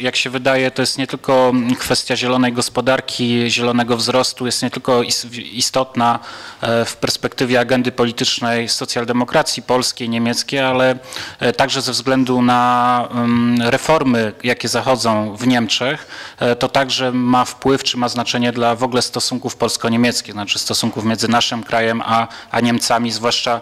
Jak się wydaje, to jest nie tylko kwestia zielonej gospodarki, zielonego wzrostu, jest nie tylko istotna e, w perspektywie agendy politycznej socjaldemokracji polskiej, niemieckiej, ale e, także ze względu na mm, reformy, jakie zachodzą w Niemczech, e, to także ma wpływ, czy ma znaczenie dla w ogóle stosunków polsko-niemieckich, znaczy stosunków między naszym krajem a, a Niemcami, zwłaszcza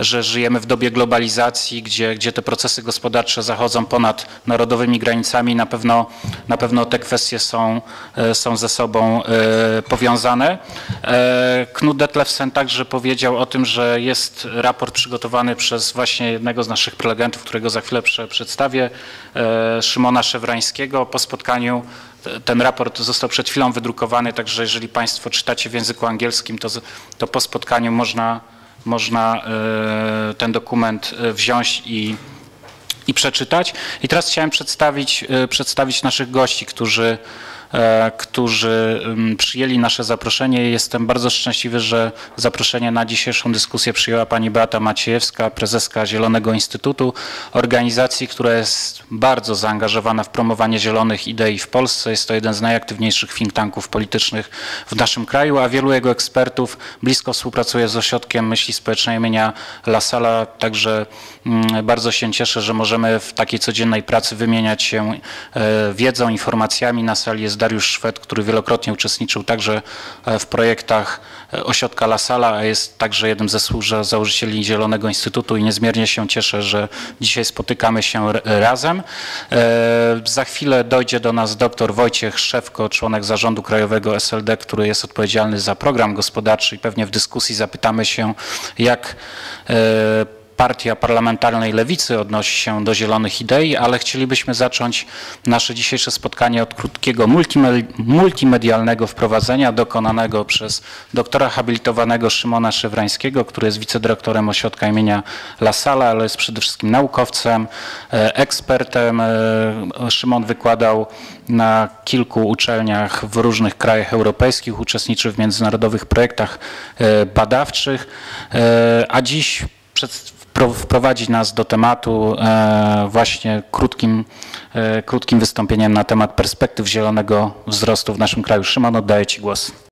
że żyjemy w dobie globalizacji, gdzie, gdzie te procesy gospodarcze zachodzą ponad narodowymi granicami. Na pewno, na pewno te kwestie są, e, są ze sobą e, powiązane. E, Knut Detlefsen także powiedział o tym, że jest raport przygotowany przez właśnie jednego z naszych prelegentów, którego za chwilę przedstawię, Szymona Szewrańskiego. Po spotkaniu ten raport został przed chwilą wydrukowany, także jeżeli Państwo czytacie w języku angielskim, to, to po spotkaniu można można e, ten dokument e, wziąć i, i przeczytać. I teraz chciałem przedstawić, e, przedstawić naszych gości, którzy którzy przyjęli nasze zaproszenie. Jestem bardzo szczęśliwy, że zaproszenie na dzisiejszą dyskusję przyjęła pani Beata Maciejewska, prezeska Zielonego Instytutu, organizacji, która jest bardzo zaangażowana w promowanie zielonych idei w Polsce. Jest to jeden z najaktywniejszych think tanków politycznych w naszym kraju, a wielu jego ekspertów blisko współpracuje z Ośrodkiem Myśli Społecznej imienia La Sala, także mm, bardzo się cieszę, że możemy w takiej codziennej pracy wymieniać się e, wiedzą, informacjami. Na sali jest Dariusz Szwed, który wielokrotnie uczestniczył także e, w projektach e, ośrodka La Sala, a jest także jednym ze założycieli Zielonego Instytutu i niezmiernie się cieszę, że dzisiaj spotykamy się razem. E, za chwilę dojdzie do nas dr Wojciech Szewko, członek zarządu krajowego SLD, który jest odpowiedzialny za program gospodarczy i pewnie w dyskusji zapytamy się, jak partia parlamentarnej lewicy odnosi się do zielonych idei, ale chcielibyśmy zacząć nasze dzisiejsze spotkanie od krótkiego multimedialnego wprowadzenia dokonanego przez doktora habilitowanego Szymona Szewrańskiego, który jest wicedyrektorem ośrodka imienia La Sala, ale jest przede wszystkim naukowcem, e, ekspertem. E, Szymon wykładał na kilku uczelniach w różnych krajach europejskich, uczestniczy w międzynarodowych projektach e, badawczych, a dziś przed, wprowadzić nas do tematu e, właśnie krótkim, e, krótkim wystąpieniem na temat perspektyw zielonego wzrostu w naszym kraju. Szymon, oddaję Ci głos.